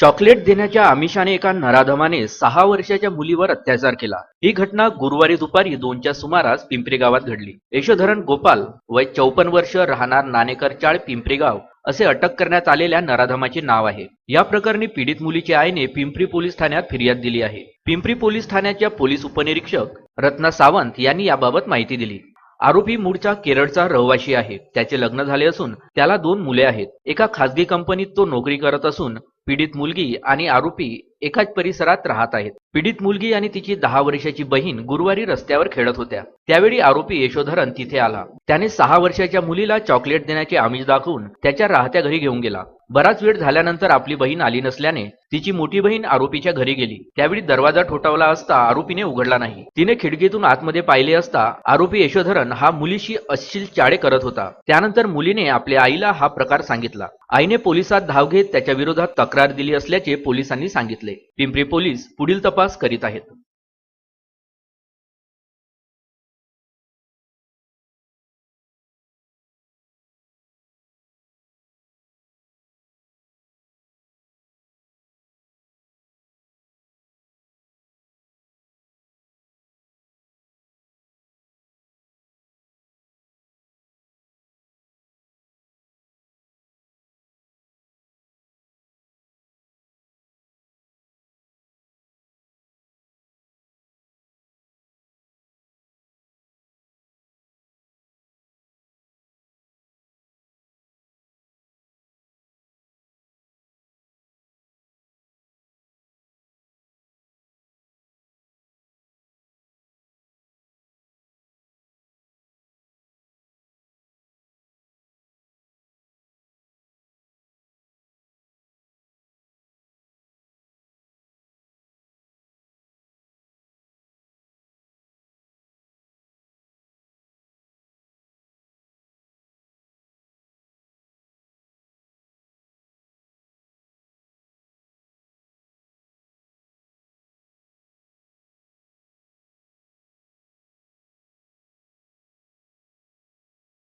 Chocolate देण्याच्या आमिषाने एका नराधमाने सहा वर्षाच्या मुलीवर अत्याचार केला. ही घटना गुरुवारी दुपारी दोनच्या सुमारास पिंपरी गावात घडली. यशोधरण गोपाल वय चौपन्न वर्ष राहणार नाणेकर चाळ पिंपरी गाव असे अटक करण्यात आलेल्या नराधमाचे नाव आहे. या प्रकरणी पीडित मुलीच्या आईने पिंपरी पोलीस ठाण्यात फिर्याद दिली आहे. पिंपरी पोलीस ठाण्याच्या पोलीस उपनिरीक्षक रत्ना सावंत यांनी याबाबत माहिती दिली. आरोपी मूळचा केरळचा रहिवाशी आहे. त्याचे लग्न झाले असून त्याला दोन मुले आहेत. एका खासगी कंपनीत तो नोकरी करत असून पीडित मुलगी आणि आरोपी एकाच परिसरात राहत आहेत. पीडित मुलगी आणि तिची दहा वर्षाची बहीण गुरुवारी रस्त्यावर खेळत होत्या. त्यावेळी आरोपी यशोधरन तिथे आला. त्याने सहा वर्षाच्या मुलीला चॉकलेट देण्याचे आमिष दाखवून त्याच्या राहत्या घरी घेऊन गेला. बराच वेळ झाल्यानंतर आपली बहीण आली नसल्याने तिची मोठी बहीण आरोपीच्या घरी गेली. त्यावेळी दरवाजा ठोठावला असता आरोपीने उघडला नाही. तिने खिडकीतून आतमध्ये पाहिले असता आरोपी यशोधरन हा मुलीशी अश्लील चाळे करत होता. त्यानंतर मुलीने आपल्या आईला हा प्रकार सांगितला. आईने पोलिसात धाव घेत त्याच्या विरोधात तक्रार दिली असल्याचे पोलिसांनी सांगितले. पिंपरी पोलीस पुढील तपास करीत आहेत.